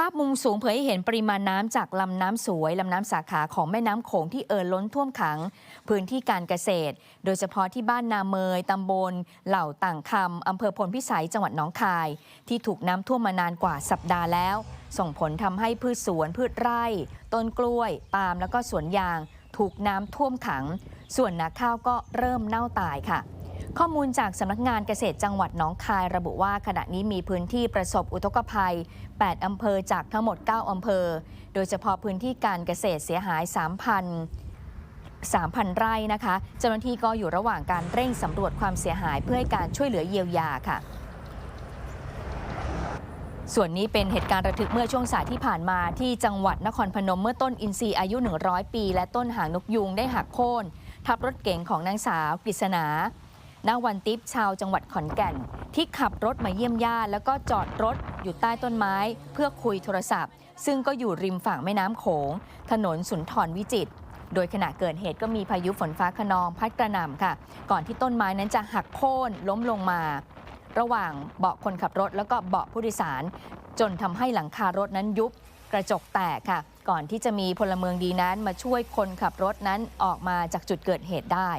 ภาพมุมสูงเผยให้เห็นปริมาณน้ำจากลำน้ำสวยลำน้ำสาขาของแม่น้ำโขงที่เอ่อล้นท่วมขัง พื้นที่การเกษตร โดยเฉพาะที่บ้านนาเมยตำบล เหล่าต่างคำอำเภอพลพิสัยจังหวัดหนองคาย ที่ถูกน้ำท่วมมานานกว่าสัปดาห์แล้ว ส่งผลทำให้พืชสวนพืชไร่ ต้นกล้วยปาล์มแล้วก็สวนยาง ถูกน้ำท่วมขัง ส่วนนาข้าวก็เริ่มเน่าตายค่ะ ข้อมูลจากสำนักงานเกษตรจังหวัดหนองคายระบุว่าขณะนี้มีพื้นที่ประสบอุทกภัย 8 อำเภอจากทั้งหมด 9 อำเภอ โดยเฉพาะพื้นที่การเกษตรเสียหาย 3,000 3,000 ไร่นะคะ เจ้าหน้าที่ก็อยู่ระหว่างการเร่งสำรวจความเสียหายเพื่อให้การช่วยเหลือเยียวยาค่ะ ส่วนนี้เป็นเหตุการณ์ระทึกเมื่อช่วงสายที่ผ่านมาที่จังหวัดนครพนมเมื่อต้นอินทรีอายุ 100 ปี และต้นหางนกยูงได้หักโค่นทับรถเก๋งของนางสาวกฤษณา ณวันติปชาวจังหวัดขอนแก่น ที่ขับรถมาเยี่ยมญาติแล้วก็จอดรถอยู่ใต้ต้นไม้ เพื่อคุยโทรศัพท์ ซึ่งก็อยู่ริมฝั่งแม่น้ำโขง ถนนสุนทรวิจิตรโดยขณะเกิดเหตุก็มีพายุฝนฟ้าขนองพัดกระหน่ำค่ะ ก่อนที่ต้นไม้นั้นจะหักโค่นล้มลงมา ระหว่างเบาะคนขับรถแล้วก็เบาะผู้โดยสาร จนทำให้หลังคารถนั้นยุบกระจกแตกค่ะ ก่อนที่จะมีพลเมืองดีนั้นมาช่วยคนขับรถนั้นออกมาจากจุดเกิดเหตุได้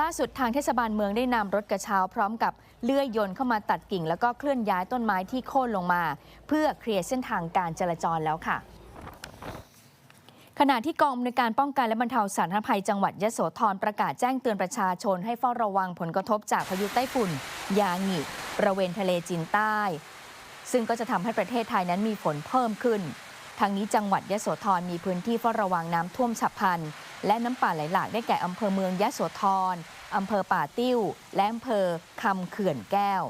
ล่าสุดทางเทศบาลเมืองได้นำรถกระเช้าพร้อมกับเลื่อยยนต์เข้ามาตัดกิ่ง แล้วก็เคลื่อนย้ายต้นไม้ที่โค่นลงมา เพื่อเคลียร์เส้นทางการจราจรแล้วค่ะขณะที่กองอำนวยการป้องกันและบรรเทาสาธารณภัยจังหวัดยะโสธรประกาศแจ้งเตือนประชาชนให้เฝ้าระวังผลกระทบจากพายุไต้ฝุ่น ยางิบริเวณทะเลจีนใต้ ซึ่งก็จะทำให้ประเทศไทยนั้นมีฝนเพิ่มขึ้น ทางนี้จังหวัดยะโสธรมีพื้นที่เฝ้าระวังน้ำท่วมฉับพลัน และน้ำป่าไหลหลากได้แก่อำเภอเมืองยะโสธรอำเภอป่าติ้ว และอำเภอคำเขื่อนแก้ว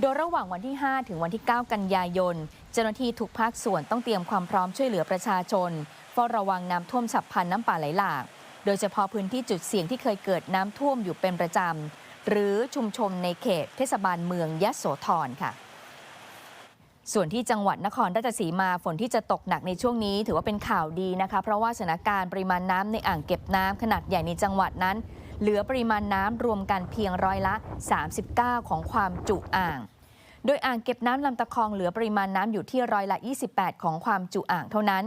โดยระหว่างวันที่ 5 ถึงวันที่ 9 กันยายน เจ้าหน้าที่ทุกภาคส่วนต้องเตรียมความพร้อมช่วยเหลือประชาชนเฝ้าระวังน้ำท่วมฉับพลันน้ำป่าไหลหลาก โดยเฉพาะพื้นที่จุดเสี่ยงที่เคยเกิดน้ำท่วมอยู่เป็นประจำหรือชุมชนในเขตเทศบาลเมืองยะโสธรค่ะ ส่วนที่จังหวัดนครราชสีมาฝนที่จะตกหนักในช่วงนี้ ถือว่าเป็นข่าวดีนะคะ เพราะว่าสถานการณ์ปริมาณน้ำในอ่างเก็บน้ำขนาดใหญ่ในจังหวัดนั้น เหลือปริมาณน้ำรวมกันเพียงร้อยละ 39 ของความจุอ่าง โดยอ่างเก็บน้ำลำตะคองเหลือปริมาณน้ำอยู่ที่ร้อยละ 28 ของความจุอ่างเท่านั้น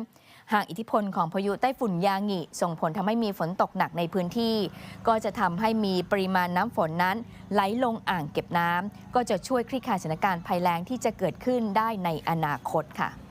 หากอิทธิพลของพายุไต้ฝุ่นยางิส่งผลทำให้มีฝนตกหนักในพื้นที่ ก็จะทำให้มีปริมาณน้ำฝนนั้น ไหลลงอ่างเก็บน้ำก็จะช่วยคลี่คลายสถานการณ์ภัยแล้งที่จะเกิดขึ้นได้ในอนาคตค่ะ